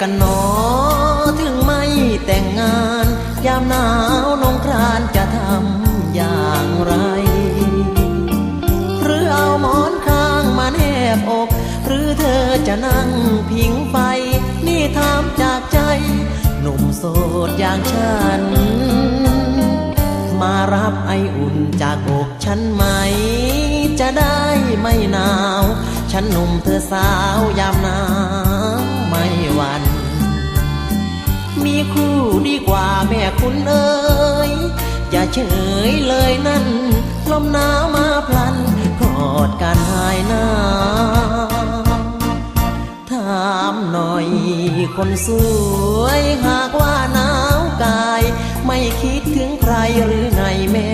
กันหนอ ถึงไม่แต่งงาน ยามหนาวนงครานจะทำอย่างไร หรือเอาหมอนข้างมาแนบอก หรือเธอจะนั่งพิงไฟ นี่ถามจากใจ หนุ่มโสดอย่างฉัน มารับไออุ่นจากอกฉันไหม จะได้ไม่หนาว ฉันหนุ่มเธอสาวยามหนาว คุณเอ๋ยอย่าเฉยเลยนั่น ลมหนาวมาพลันกอดกันหายหนาวถามหน่อยคนสวยหากว่าหนาวกาย ไม่คิดถึงใครหรือไงแม่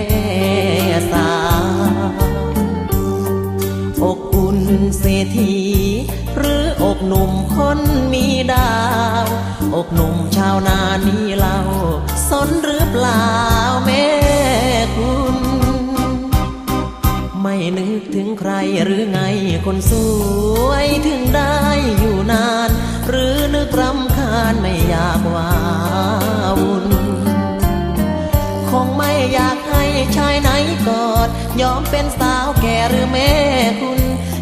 สาวอกอุ่นเศรษฐี หรืออกหนุ่มคนมีดาว อกหนุ่มชาวนานี่เล่าสนหรือเปล่าแม่คุณ ไม่นึกถึงใครหรือไงคนสวยถึงได้อยู่นาน หรือนึกรำคาญไม่อยากว่าวุ่นคงไม่อยากให้ชายไหนกอด ยอมเป็นสาวแก่หรือแม่คุณ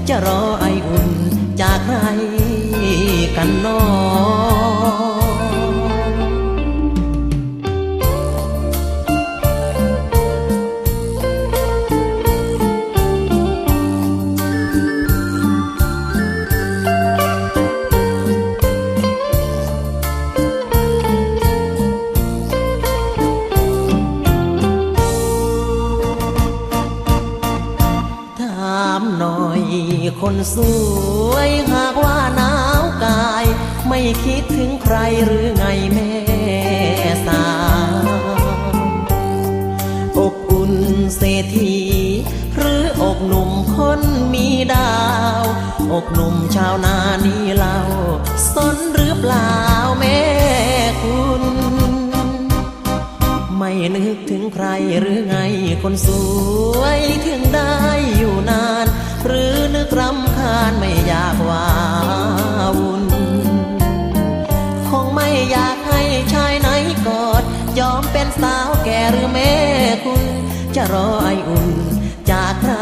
จะรอไออุ่น จากใครกันนอามหน่อย คนสวยหากว่าหนาวกาย ไม่คิดถึงใครหรือไงแม่สาวอบอุ่นเศรษฐีหรืออกหนุ่มคนมีดาว อกหนุ่มชาวนานี่เล่าสนหรือเปล่าแม่คุณ ไม่นึก ใครหรือไงคนสวยถึงได้อยู่นาน หรือนึกรำคาญไม่อยากว่าวุ่นคงไม่อยากให้ชายไหนกอด ยอมเป็นสาวแก่หรือแม่คุณ จะรอไออุ่นจากใคร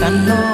กันนอ